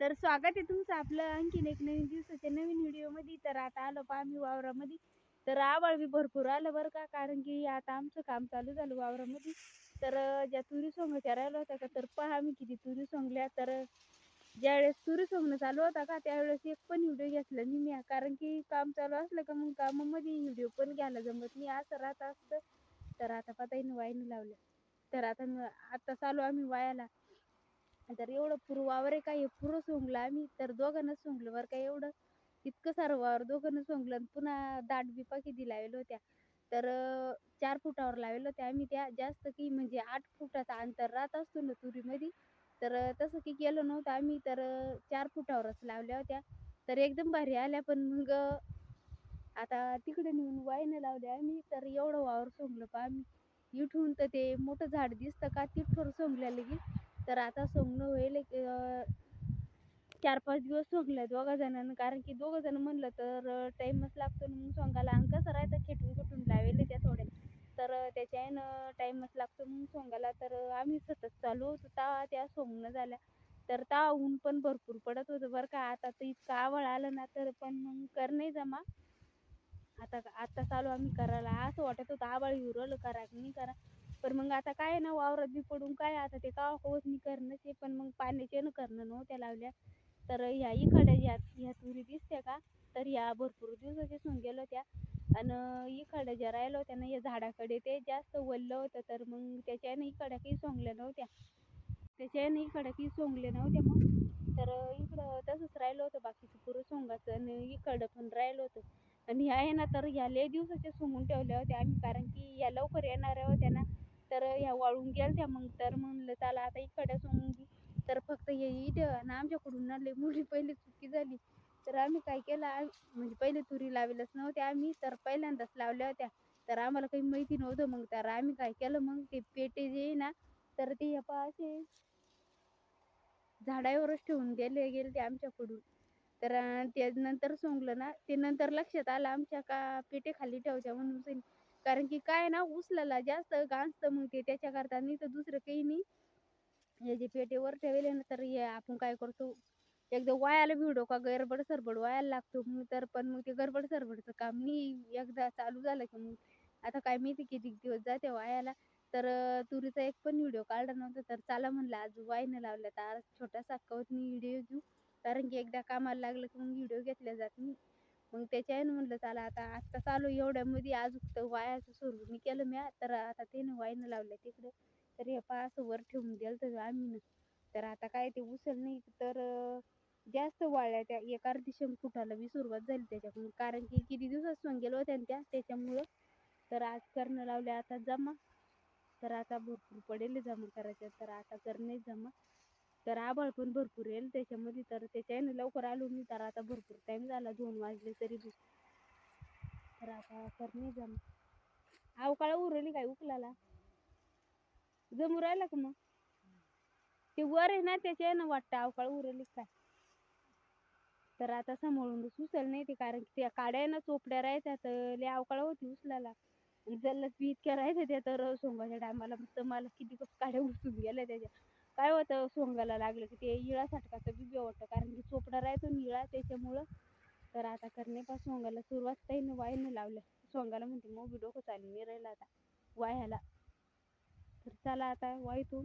तर स्वागत आहे तुमचं आपलं आणखीन एक नवीन दिवसाच्या नवीन व्हिडिओमध्ये. तर आता आलो पहा आम्ही वावरामध्ये. तर आवाळ बी भरपूर आलं बरं का कारण की आता आमचं काम चालू झालं वावरामध्ये. तर ज्या तुरी सोंगाच्या राहिला होता का तर पहा आम्ही किती तुरी सोंगल्या. तर ज्यावेळेस तुरी सोंगणं चालू होता का त्यावेळेस एक पण व्हिडिओ घेतला नाही मी. कारण की काम चालू असलं का मग कामामध्ये व्हिडिओ पण घ्यायला जमत नाही. असं राहत असतं. तर आता पताईनं वाईनं लावलं. तर आता आता चालू आम्ही वायाला. तर एवढं पूर्वावर वावर आहे का? हे सोंगलं आम्ही. तर दोघांना सोंगलं बरं का एवढं? इतकं सारं वावर दोघांना सोंगलं आणि पुन्हा दाट बिपा किती लावल्या होत्या. तर चार फुटावर लावेल होत्या आम्ही त्या. जास्त की म्हणजे आठ फुटाचा अंतर राहत असतो ना तुरीमध्ये. तर तसं की केलं नव्हतं आम्ही. तर चार फुटावरच लावल्या होत्या. तर एकदम भारी आल्या. पण मग आता तिकडे नेऊन वाईनं लावल्या आम्ही. तर एवढं वावर सोंगलं पहा आम्ही. इथून तर ते मोठं झाड दिसतं का? तिथवर सोंगल्या लगी तर आता सोंगणं होईल एक, चार पाच दिवस सोंगल्या दोघा जणांना. कारण की दोघं जण म्हणलं तर टाइमच लागतो ना मग सोंगायला. आणि कसं राहतं खेटून खेटून लावेले त्या थोड्या. तर त्याच्यानं टाइमच लागतो मग सोंगायला. तर आम्ही सतत चालू होतो. तेव्हा त्या सोंगणं झाल्या. तर तेव्हा ऊन पण भरपूर पडत होतं बरं का. आता तर इतकं आवळ आलं ना तर पण मग कर नाही जमा. आता आता चालू आम्ही करायला. असं वाटत होतं आबाळ हिरवलं राहिलं करा की नाही करा. पण मग आता काय ना वावरात बी पडून काय आता ते का होत नाही करणंच पण मग पाण्याचे न करणं नव्हत्या लावल्या. तर ह्या इकडे ह्या ह्या तुरी दिसत्या का? तर ह्या भरपूर दिवसाच्या सून गेल्या होत्या. आणि इकडे ज्या राहिल्या होत्या ना या झाडाकडे ते जास्त वललं होतं. तर मग त्याच्याने इकडे काही सोंगल्या नव्हत्या. त्याच्याने इकडे काही सोंगल्या नव्हत्या मग. तर इकडं तसंच राहिलं होतं बाकीचं पुरं सोंगाचं. आणि इकडं पण राहिलं होतं. आणि ह्या आहे ना तर ह्या लय दिवसाच्या सोंगून ठेवल्या होत्या आम्ही. कारण की या लवकर येणाऱ्या होत्या ना. तर ह्या वाळून गेलत्या मग तर म्हणलं चला आता इकडे सोंगून तर फक्त हे इथं ना आमच्याकडून ना लई मुली पहिली चुकी झाली. तर आम्ही काय केलं म्हणजे पहिले तुरी लावलेच नव्हत्या आम्ही तर पहिल्यांदाच लावल्या होत्या. तर आम्हाला काही माहिती नव्हतं मग तर आम्ही काय केलं मग ते पेटे जे ना तर ते हे पहा असे झाडावरच ठेवून गेले गेले ते आमच्याकडून. तर ते नंतर सोंगलं ना ते नंतर लक्षात आलं आमच्या का पेटे खाली ठेवत्या म्हणून. कारण की काय ना उचलायला जास्त गांजतं मग ते त्याच्याकरता नाही तर दुसरं काही नाही. हे जे पेटे वर ठेवले ना तर हे आपण काय करतो एकदा वायाला भिडो का? गरबड सरबड वायाला लागतो. मग तर पण मग ते गरबड सरबडचं काम नाही. एकदा चालू झालं की मग आता काय माहिती किती दिवस जाते वायाला. तर तुरीचा एक पण व्हिडिओ काढला नव्हता तर चला म्हणलं आज वायनं लावला तर आज छोटासा कवतनी व्हिडिओ घेऊ. कारण की एकदा कामाला लागलं की मग व्हिडिओ घेतल्या जात नाही. मग त्याच्यानं म्हणलं चला आता आत्ता चालू एवढ्यामध्ये आज तर वायाचं सुरू मी केलं मी तर आता त्याने वाईनं लावलं तिकडं. तर हे पहा असं वर ठेवून दिलं तर आम्ही तर आता काय ते उचल नाही तर जास्त वाळल्या त्या एक अर्धी शंख फुटाला बी सुरुवात झाली त्याच्याकडून. कारण की किती दिवसात सोंगेल होत्या त्या त्याच्यामुळं. तर आज करणं लावल्या आता जमा. तर आता भरपूर पडेल जमा करायच्या तर आता करणे जमा. तर आभाळ पण भरपूर येईल त्याच्यामध्ये. तर त्याच्याने लवकर आलो मी तर आता भरपूर टाइम झाला दोन वाजले तरी बी. तर आता तर नाही जम अवकाळा उरली काय उकलाला? जमू राहिला का मग? ते वर आहे ना त्याच्या ना वाटतं अवकाळ उरली काय? तर आता सांभाळून उचल नाही ते कारण की त्या काड्या ना चोपड्या राहायच्या तर लय अवकाळ होती उचलाला जल्लत बी इतक्या राहायच्या त्या तर सोमवारच्या टायमाला तर मला किती कप काड्या उचलून गेल्या त्याच्या. काय होतं सोंगाला लागलं की ते इळा साठकाचं बी वाटतं कारण की चोपडा राहतो इळा त्याच्यामुळं. तर आता करणे करण्यापासून सोंगाला सुरुवात काही वायनं लावलं. सोंगाला म्हणते मग बी डोकं चालू नाही राहिलं आता वाह्याला तर चला आता वाईतून.